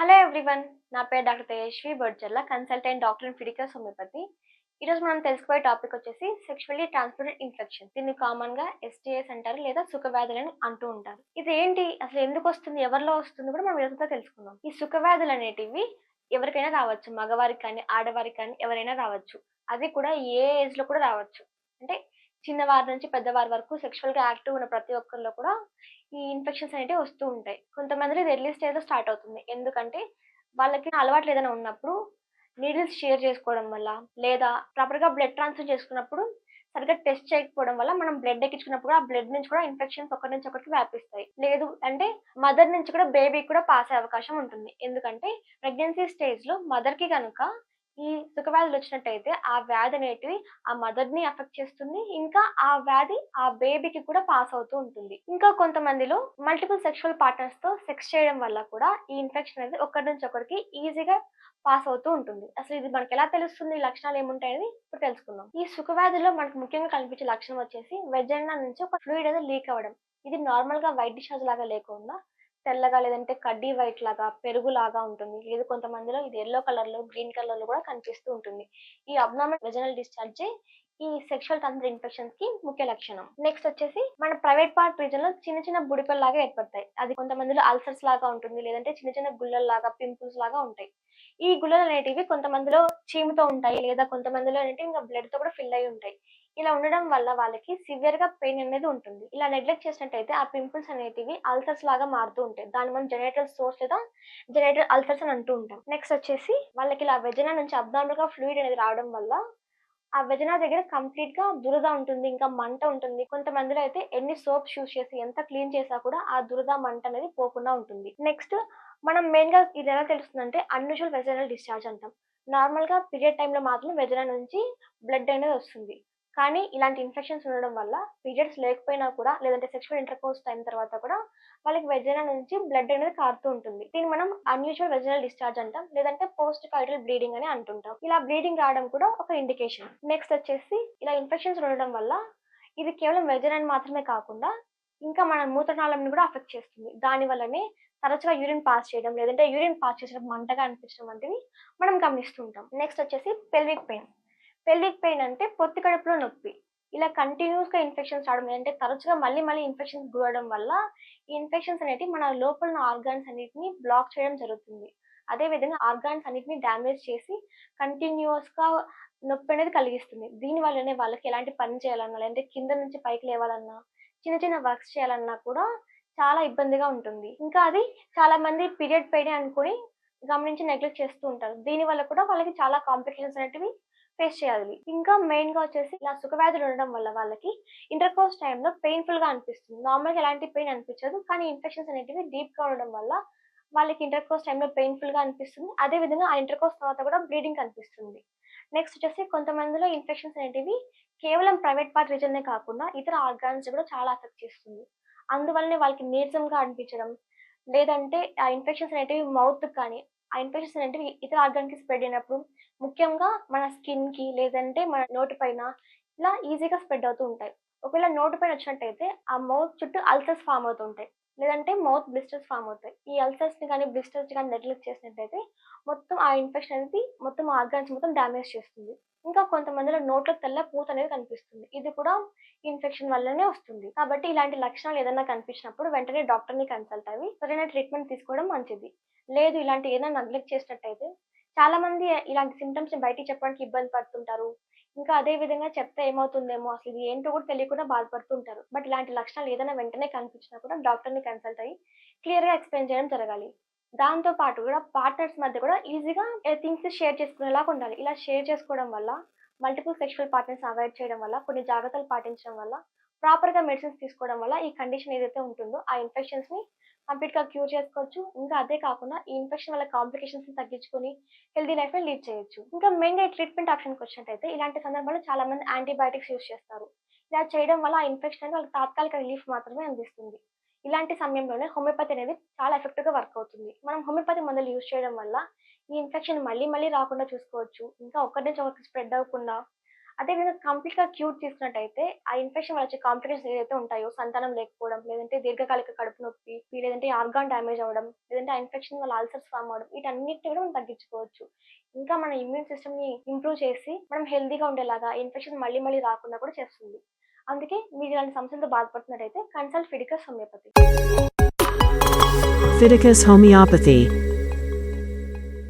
Hello everyone నా పేరు doctor Tejaswi Bodjarla consultant doctor in Fidicus homeopathy ఈరోజు మనం తెలుసుకోయే టాపిక్ వచ్చేసి సెక్షువల్లీ ట్రాన్స్మిటెడ్ ఇన్ఫెక్షన్ దీన్ని కామన్గా ఎస్టీఎస్ అంటారు లేదా సుఖవ్యాధులని అంటూ ఉంటారు. ఇది ఏంటి? అసలు ఎందుకు వస్తుంది? ఎవరిలో వస్తుంది? కూడా మనం ఈరోజుతో తెలుసుకుందాం. ఈ సుఖవ్యాధులు అనేటివి ఎవరికైనా రావచ్చు. మగవారికి కానీ ఆడవారికి కానీ ఎవరైనా రావచ్చు. అది కూడా ఏ ఏజ్లో కూడా రావచ్చు. అంటే చిన్నవారి నుంచి పెద్దవారి వరకు సెక్షువల్గా యాక్టివ్ ఉన్న ప్రతి ఒక్కరిలో కూడా ఈ ఇన్ఫెక్షన్స్ అనేవి వస్తూ ఉంటాయి. కొంతమంది ఎర్లీ స్టేజ్లో స్టార్ట్ అవుతుంది. ఎందుకంటే వాళ్ళకి అలవాట్లు ఏదైనా ఉన్నప్పుడు నీడిల్స్ షేర్ చేసుకోవడం వల్ల లేదా ప్రాపర్గా బ్లడ్ ట్రాన్స్ఫర్ చేసుకున్నప్పుడు సరిగ్గా టెస్ట్ చేయకపోవడం వల్ల మనం బ్లడ్ ఎక్కించుకున్నప్పుడు ఆ బ్లడ్ నుంచి కూడా ఇన్ఫెక్షన్స్ ఒకరి నుంచి ఒకరికి వ్యాపిస్తాయి. లేదు అంటే మదర్ నుంచి కూడా బేబీకి కూడా పాస్ అయ్యే అవకాశం ఉంటుంది. ఎందుకంటే ప్రెగ్నెన్సీ స్టేజ్లో మదర్కి కనుక ఈ సుఖ వ్యాధులు వచ్చినట్టయితే ఆ వ్యాధి అనేటివి ఆ మదర్ని అఫెక్ట్ చేస్తుంది. ఇంకా ఆ వ్యాధి ఆ బేబీకి కూడా పాస్ అవుతూ ఉంటుంది. ఇంకా కొంతమందిలో మల్టిపుల్ సెక్షువల్ పార్ట్నర్స్తో సెక్స్ చేయడం వల్ల కూడా ఈ ఇన్ఫెక్షన్ అనేది ఒకరి నుంచి ఒకరికి ఈజీగా పాస్ అవుతూ ఉంటుంది. అసలు ఇది మనకి ఎలా తెలుస్తుంది? ఈ లక్షణాలు ఏముంటాయి అనేది ఇప్పుడు తెలుసుకుందాం. ఈ సుఖవ్యాధుల్లో మనకు ముఖ్యంగా కనిపించే లక్షణం వచ్చేసి వెజైనా నుంచి ఒక ఫ్లూయిడ్ అనేది లీక్ అవ్వడం. ఇది నార్మల్గా వైట్ డిశ్చార్జ్ లాగా లేకుండా తెల్లగా లేదంటే కడ్డీ వైట్ లాగా పెరుగు లాగా ఉంటుంది. లేదు కొంతమందిలో ఇది ఎల్లో కలర్లో గ్రీన్ కలర్లో కూడా కనిపిస్తూ ఉంటుంది. ఈ అబ్నార్మల్ వెజనల్ డిశ్చార్జ్ ఈ సెక్షువల్ ట్రాన్స్మిట్ ఇన్ఫెక్షన్స్కి ముఖ్య లక్షణం. నెక్స్ట్ వచ్చేసి మన ప్రైవేట్ పార్ట్ రీజన్లో చిన్న చిన్న బుడిపల్ లాగా ఏర్పడతాయి. అది కొంతమందిలో అల్సర్స్ లాగా ఉంటుంది లేదంటే చిన్న చిన్న గుళ్ళల లాగా పింపుల్స్ లాగా ఉంటాయి. ఈ గుల్లలు అనేటివి కొంతమందిలో చీముతో ఉంటాయి లేదా కొంతమందిలో అనేటివి ఇంకా బ్లడ్తో కూడా ఫిల్ అయి ఉంటాయి. ఇలా ఉండడం వల్ల వాళ్ళకి సివియర్గా పెయిన్ అనేది ఉంటుంది. ఇలా నెగ్లెక్ట్ చేసినట్టయితే ఆ పింపుల్స్ అనేటివి అల్సర్స్ లాగా మారుతూ ఉంటాయి. దాని మనం జెనేటల్ సోర్స్ లేదా జెనేటల్ అల్సర్స్ అని అంటూ ఉంటాం. నెక్స్ట్ వచ్చేసి వాళ్ళకి ఇలా వెజనా నుంచి అబ్నార్మల్గా ఫ్లూయిడ్ అనేది రావడం వల్ల ఆ వెజనా దగ్గర కంప్లీట్గా దురద ఉంటుంది ఇంకా మంట ఉంటుంది. కొంతమందిలో అయితే ఎన్ని సోప్స్ యూస్ చేసి ఎంత క్లీన్ చేసా కూడా ఆ దురద మంట అనేది పోకుండా ఉంటుంది. నెక్స్ట్ మనం మెయిన్గా ఇది ఎలా తెలుస్తుందంటే అన్యూజువల్ వెజనల్ డిశ్చార్జ్ అంటాం. నార్మల్గా పీరియడ్ టైంలో మాత్రం వెజనా నుంచి బ్లడ్ అనేది వస్తుంది. కానీ ఇలాంటి ఇన్ఫెక్షన్స్ ఉండడం వల్ల పీరియడ్స్ లేకపోయినా కూడా లేదంటే సెక్షువల్ ఇంటర్కోర్స్ టైం తర్వాత కూడా వాళ్ళకి వెజనా నుంచి బ్లడ్ అనేది కారుతూ ఉంటుంది. దీన్ని మనం అన్యూజువల్ వెజనల్ డిశ్చార్జ్ అంటాం లేదంటే పోస్ట్ కైటల్ బ్లీడింగ్ అని అంటుంటాం. ఇలా బ్లీడింగ్ రావడం కూడా ఒక ఇండికేషన్ నెక్స్ట్ వచ్చేసి ఇలా ఇన్ఫెక్షన్స్ ఉండడం వల్ల ఇది కేవలం వెజనాన్ని మాత్రమే కాకుండా ఇంకా మన మూత్రనాళంని కూడా అఫెక్ట్ చేస్తుంది. దాని వల్లనే తరచుగా యూరిన్ పాస్ చేయడం లేదంటే యూరిన్ పాస్ చేసినప్పుడు మంటగా అనిపించడం వంటివి మనం గమనిస్తుంటాం. నెక్స్ట్ వచ్చేసి పెల్విక్ పెయిన్ పెల్విక్ పెయిన్ అంటే పొత్తి కడుపులో నొప్పి. ఇలా కంటిన్యూస్గా ఇన్ఫెక్షన్స్ రావడం అంటే తరచుగా మళ్ళీ మళ్ళీ ఇన్ఫెక్షన్స్ గురవడం వల్ల ఈ ఇన్ఫెక్షన్స్ అనేవి మన లోపల ఆర్గాన్స్ అన్నిటిని బ్లాక్ చేయడం జరుగుతుంది. అదే విధంగా ఆర్గాన్స్ అన్నిటిని డ్యామేజ్ చేసి కంటిన్యూస్గా నొప్పి అనేది కలిగిస్తుంది. దీని వల్లనే వాళ్ళకి ఎలాంటి పని చేయాలన్నా లేదంటే కింద నుంచి పైకి లేవాలన్నా చిన్న చిన్న వర్క్స్ చేయాలన్నా కూడా చాలా ఇబ్బందిగా ఉంటుంది. ఇంకా అది చాలా మంది పీరియడ్ పెయిన్ అనుకుని గమనించి నెగ్లెక్ట్ చేస్తూ ఉంటారు. దీని వల్ల కూడా వాళ్ళకి చాలా కాంప్లికేషన్స్ అనేటివి ఫేస్ చేయాలి. ఇంకా మెయిన్గా వచ్చేసి ఇలా సుఖవ్యాధులు ఉండడం వల్ల వాళ్ళకి ఇంటర్ కోర్స్ టైంలో పెయిన్ఫుల్గా అనిపిస్తుంది. నార్మల్గా ఎలాంటి పెయిన్ అనిపించదు. కానీ ఇన్ఫెక్షన్స్ అనేటివి డీప్గా ఉండడం వల్ల వాళ్ళకి ఇంటర్ కోర్స్ టైంలో పెయిన్ఫుల్గా అనిపిస్తుంది. అదే విధంగా ఆ ఇంటర్ కోర్స్ తర్వాత కూడా బ్లీడింగ్ కనిపిస్తుంది. నెక్స్ట్ వచ్చేసి కొంతమందిలో ఇన్ఫెక్షన్స్ అనేటివి కేవలం ప్రైవేట్ పార్ట్ రీజన్నే కాకుండా ఇతర ఆర్గాన్స్ కూడా చాలా అఫెక్ట్ చేస్తుంది. అందువల్లనే వాళ్ళకి నీరసంగా అనిపించడం లేదంటే ఆ ఇన్ఫెక్షన్స్ అనేటివి మౌత్ కానీ ఆ ఇన్ఫెక్షన్స్ అనేటివి ఇతర ఆర్గాన్కి స్ప్రెడ్ అయినప్పుడు ముఖ్యంగా మన స్కిన్కి లేదంటే మన నోటి పైన ఇలా ఈజీగా స్ప్రెడ్ అవుతూ ఉంటాయి. ఒకవేళ నోటి పైన వచ్చినట్టయితే ఆ మౌత్ చుట్టూ అల్సర్స్ ఫామ్ అవుతుంటాయి లేదంటే మౌత్ బ్లిస్టర్స్ ఫామ్ అవుతాయి. ఈ అల్సర్స్ని కానీ బ్లిస్టర్స్ కానీ నెగ్లెక్ట్ చేసినట్టయితే మొత్తం ఆ ఇన్ఫెక్షన్ అనేది మొత్తం ఆర్గాన్స్ మొత్తం డ్యామేజ్ చేస్తుంది. ఇంకా కొంతమందిలో నోట్లో తెల్ల పూత అనేది కనిపిస్తుంది. ఇది కూడా ఇన్ఫెక్షన్ వల్లనే వస్తుంది. కాబట్టి ఇలాంటి లక్షణాలు ఏదైనా కనిపించినప్పుడు వెంటనే డాక్టర్ని కన్సల్ట్ అవి సరైన ట్రీట్మెంట్ తీసుకోవడం మంచిది. లేదు ఇలాంటి ఏదైనా నెగ్లెక్ట్ చేసినట్టయితే చాలా మంది ఇలాంటి సిమ్టమ్స్ని బయటికి చెప్పడానికి ఇబ్బంది పడుతుంటారు. ఇంకా అదే విధంగా చెప్తే ఏమవుతుందేమో అసలు ఇది ఏంటో కూడా తెలియకుండా బాధపడుతుంటారు. బట్ ఇలాంటి లక్షణాలు ఏదైనా వెంటనే కనిపించినా కూడా డాక్టర్ని కన్సల్ట్ అయ్యి క్లియర్గా ఎక్స్ప్లెయిన్ చేయడం జరగాలి. దాంతో పాటు కూడా పార్ట్నర్స్ మధ్య కూడా ఈజీగా థింగ్స్ షేర్ చేసుకునేలాగా ఉండాలి. ఇలా షేర్ చేసుకోవడం వల్ల మల్టిపుల్ సెక్షువల్ పార్ట్నర్స్ అవాయిడ్ చేయడం వల్ల కొన్ని జాగ్రత్తలు పాటించడం వల్ల ప్రాపర్గా మెడిసిన్స్ తీసుకోవడం వల్ల ఈ కండిషన్ ఏదైతే ఉంటుందో ఆ ఇన్ఫెక్షన్స్ని కంప్లీట్గా క్యూర్ చేసుకోవచ్చు. ఇంకా అదే కాకుండా ఈ ఇన్ఫెక్షన్ వల్ల కాంప్లికేషన్స్ని తగ్గించుకొని హెల్దీ లైఫ్ని లీడ్ చేయొచ్చు. ఇంకా మెయిన్గా ట్రీట్మెంట్ ఆప్షన్కి వచ్చినట్టయితే ఇలాంటి సందర్భాల్లో చాలా మంది యాంటీబయాటిక్స్ యూస్ చేస్తారు. ఇలా చేయడం వల్ల ఆ ఇన్ఫెక్షన్ అనేది వాళ్ళకి తాత్కాలిక రిలీఫ్ మాత్రమే అందిస్తుంది. ఇలాంటి సమయంలోనే హోమియోపతి అనేది చాలా ఎఫెక్టివ్గా వర్క్ అవుతుంది. మనం హోమియోపతి మందులు యూజ్ చేయడం వల్ల ఈ ఇన్ఫెక్షన్ మళ్ళీ మళ్ళీ రాకుండా చూసుకోవచ్చు. ఇంకా ఒకరి నుంచి ఒకరికి స్ప్రెడ్ అవ్వకుండా అదేవిధంగా కంప్లీట్‌గా క్యూర్ తీసుకున్నట్టయితే, ఆ ఇన్ఫెక్షన్ వల్ల వచ్చే కాంప్లికేషన్స్ ఏదైతే ఉంటాయో, సంతానం లేకపోవడం, లేదంటే దీర్ఘకాలిక కడుపు నొప్పి, లేదంటే ఆర్గాన్ డ్యామేజ్ అవ్వడం, లేదంటే ఆ ఇన్ఫెక్షన్ వల్ల అల్సర్స్ ఫార్మ్ అవ్వడం, వీటన్నిటిని కూడా మనం తగ్గించుకోవచ్చు. ఇంకా మన ఇమ్యూన్ సిస్టమ్‌ని ఇంప్రూవ్ చేసి, మనం హెల్దీగా ఉండేలాగా, ఇన్ఫెక్షన్ మళ్ళీ మళ్ళీ రాకుండా కూడా చేస్తుంది. అందుకే మీరు ఇలాంటి సమస్యలతో బాధపడుతున్నట్టయితే consult Fidicus homeopathy. Fidicus homeopathy